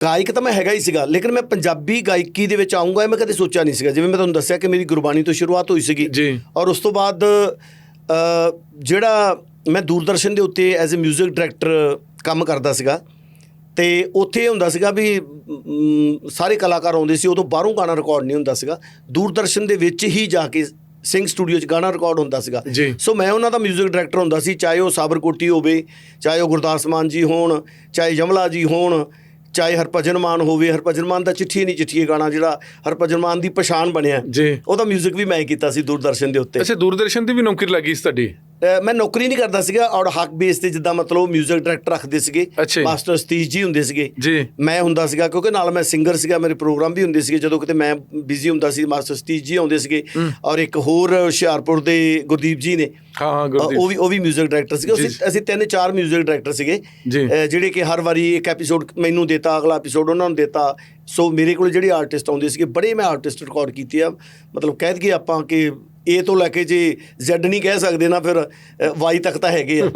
ਗਾਇਕ ਤਾਂ ਮੈਂ ਹੈਗਾ ਹੀ ਸੀਗਾ ਲੇਕਿਨ ਮੈਂ ਪੰਜਾਬੀ ਗਾਇਕੀ ਦੇ ਵਿੱਚ ਆਉਂਗਾ ਇਹ ਮੈਂ ਕਦੇ ਸੋਚਿਆ ਨਹੀਂ ਸੀਗਾ ਜਿਵੇਂ ਮੈਂ ਤੁਹਾਨੂੰ ਦੱਸਿਆ ਕਿ ਮੇਰੀ ਗੁਰਬਾਣੀ ਤੋਂ ਸ਼ੁਰੂਆਤ ਹੋਈ ਸੀਗੀ ਜੀ ਔਰ ਉਸ ਤੋਂ ਬਾਅਦ ਅ, ਜਿਹੜਾ ਮੈਂ ਦੂਰਦਰਸ਼ਨ ਦੇ ਉੱਤੇ ਐਜ਼ ਅ 뮤직 ਡਾਇਰੈਕਟਰ ਕੰਮ ਕਰਦਾ ਸੀਗਾ ਤੇ ਉੱਥੇ ਇਹ ਹੁੰਦਾ ਸੀਗਾ ਵੀ ਮ, ਸਾਰੇ ਕਲਾਕਾਰ ਆਉਂਦੇ ਸੀ ਉਦੋਂ ਬਾਹਰੋਂ ਗਾਣਾ ਰਿਕਾਰਡ ਨਹੀਂ ਹੁੰਦਾ ਸੀਗਾ ਦੂਰਦਰਸ਼ਨ ਦੇ ਵਿੱਚ ਹੀ ਜਾ ਕੇ ਸਿੰਘ ਸਟੂਡੀਓ 'ਚ ਗਾਣਾ ਰਿਕਾਰਡ ਹੁੰਦਾ ਸੀਗਾ ਜੀ। ਸੋ ਮੈਂ ਉਹਨਾਂ ਦਾ 뮤직 ਡਾਇਰੈਕਟਰ ਹੁੰਦਾ ਸੀ ਚਾਹੇ ਉਹ ਸਾਬਰਕੋਟੀ ਹੋਵੇ ਚਾਹੇ ਉਹ ਗੁਰਦਾਸ ਮਾਨ ਜੀ ਹੋਣ ਚਾਹੇ ਜਮਲਾ ਜੀ ਹੋਣ ਚਾਹੇ ਹਰਭਜਨ ਮਾਨ ਹੋਵੇ ਹਰਭਜਨ ਮਾਨ ਦਾ ਚਿੱਠੀ ਨਹੀਂ ਚਿੱਠੀ ਗਾਣਾ ਜਿਹੜਾ ਹਰਭਜਨ ਮਾਨ ਦੀ ਪਛਾਣ ਬਣਿਆ। ਜੀ। ਉਹਦਾ 뮤직 ਵੀ ਮੈਂ ਕੀਤਾ ਸੀ ਦੂਰਦਰਸ਼ਨ ਦੇ ਉੱਤੇ। ਅੱਛਾ ਦੂਰਦਰਸ਼ਨ ਦੀ ਵੀ ਨੌਕਰੀ ਲੱਗੀ ਸੀ ਤੁਹਾਡੀ? ਮੈਂ ਨੌਕਰੀ ਨਹੀਂ ਕਰਦਾ ਸੀਗਾ ਔਰ ਹੱਕ ਬੇਸ ਤੇ ਜਿੱਦਾਂ ਮਤਲਬ 뮤직 ਡਾਇਰੈਕਟਰ ਰੱਖਦੇ ਸੀਗੇ ਅੱਛਾ ਜੀ। ਮਾਸਟਰ ਸਤੀਸ਼ ਜੀ ਹੁੰਦੇ ਸੀਗੇ ਜੀ ਮੈਂ ਹੁੰਦਾ ਸੀਗਾ ਕਿਉਂਕਿ ਨਾਲ ਮੈਂ ਸਿੰਗਰ ਸੀਗਾ ਮੇਰੇ ਪ੍ਰੋਗਰਾਮ ਵੀ ਹੁੰਦੇ ਸੀਗੇ ਜਦੋਂ ਕਿਤੇ ਮੈਂ ਬਿਜ਼ੀ ਹੁੰਦਾ ਸੀ ਮਾਸਟਰ ਸਤੀਸ਼ ਜੀ ਆਉਂਦੇ ਸੀਗੇ ਔਰ ਇੱਕ ਹੋਰ ਹੁਸ਼ਿਆਰਪੁਰ ਦੇ ਗੁਰਦੀਪ ਜੀ ਨੇ ਹਾਂ ਹਾਂ ਅਹ ਗੁਰਦੀਪ ਉਹ ਵੀ ਉਹ ਵੀ 뮤직 ਡਾਇਰੈਕਟਰ ਸੀਗੇ ਜੀ। ਅਸੀਂ ਅਸੀਂ ਤਿੰਨ ਚਾਰ 뮤직 ਡਾਇਰੈਕਟਰ ਸੀਗੇ ਜੀ। ਅਹ ਜਿਹੜੇ ਕਿ ਹਰ ਵਾਰੀ ਇੱਕ ਐਪੀਸੋਡ ਮੈਨੂੰ ਦਿੱਤਾ ਅਗਲਾ ਐਪੀਸੋਡ ਉਹਨਾਂ ਨੂੰ ਦਿੱਤਾ ਸੋ ਮੇਰੇ ਕੋਲ ਜਿਹੜੇ ਆਰਟਿਸਟ ਆਉਂਦੇ ਸੀਗੇ ਬੜੇ ਮੈਂ ਆਰਟਿਸਟ ਰਿਕਾਰਡ ਕੀਤੇ ਆ ਮਤਲਬ ਕਹਿ ਦਈਏ ਆਪਾਂ ਕਿ ਏ ਤੋਂ ਲੈ ਕੇ ਜੇ ਜ਼ੈਡ ਨਹੀਂ ਕਹਿ ਸਕਦੇ ਨਾ ਫਿਰ ਵਾਈ ਤੱਕ ਤਾਂ ਹੈਗੇ ਆ।